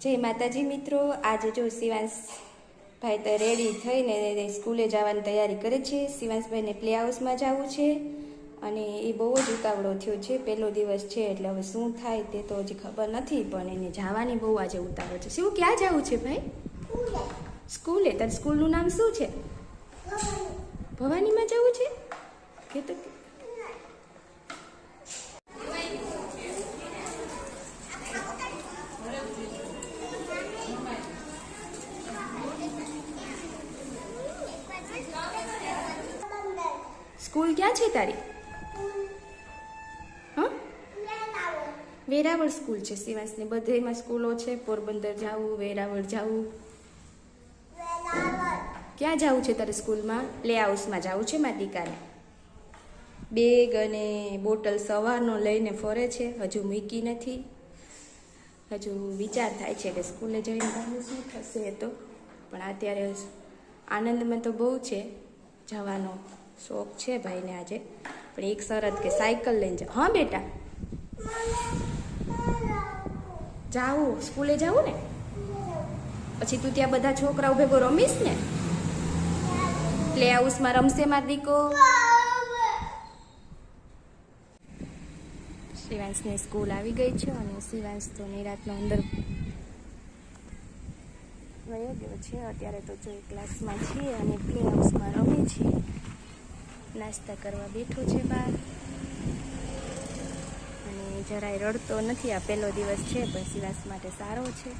જય માતાજી મિત્રો આજે જો શિવાંશ ભાઈ તો રેડી થઈને સ્કૂલે જવાની તૈયારી કરે છે. શિવાંશભાઈને પ્લે હાઉસમાં જવું છે અને એ બહુ જ ઉતાવળો થયો છે. પહેલો દિવસ છે એટલે હવે શું થાય તે તો હજી ખબર નથી પણ એને જવાની બહુ આજે ઉતાવળ છે. શું ક્યાં જવું છે ભાઈ? સ્કૂલે. તાર સ્કૂલનું નામ શું છે? ભવાનીમાં જવું છે? કે તો સ્કૂલ ક્યાં છે તારી? વેરાવળ સ્કૂલ છે સિવાસની બધેમાં સ્કૂલો છે. પોરબંદર જાવું, વેરાવળ જાવું. ક્યાં જવું છે તારે સ્કૂલમાં? પ્લે હાઉસમાં જવું છે મારી દીકાને બેગ અને બોટલ સવારનો લઈને ફરે છે. હજુ મૂકી નથી. હજુ વિચાર થાય છે કે સ્કૂલે જઈને ભાઈ શું થશે તો. પણ અત્યારે આનંદમાં તો બહુ છે જવાનો. શોખ છે ભાઈને આજે. પણ એક શરત કે સાયકલ લઈને જાઓ હા, બેટા? જાવું સ્કૂલે જાવું ને? પછી તું ત્યાં બધા છોકરાઓ ભેગો રમીશ ને? પ્લે હાઉસમાં રમશે માર દીકો. શિવાંશની સ્કૂલ આવી ગઈ છે અને શિવાંશ તો નિરાતનો અંદર વયો ગયો છે. અત્યારે તો જો ક્લાસમાં છીએ અને પ્લે હાઉસમાં રમી છીએ નાસ્તા કરવા બેઠું છે બહાર અને જરાય રડતો નથી, આ પહેલો દિવસ છે, પણ સિલાસ માટે સારો છે.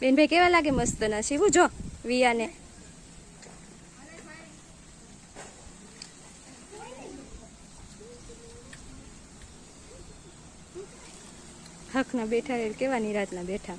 બેનભાઈ કેવા લાગે મસ્ત ના શિવું જો, વિયાને. હકના બેઠા કેવા નિરાતના બેઠા.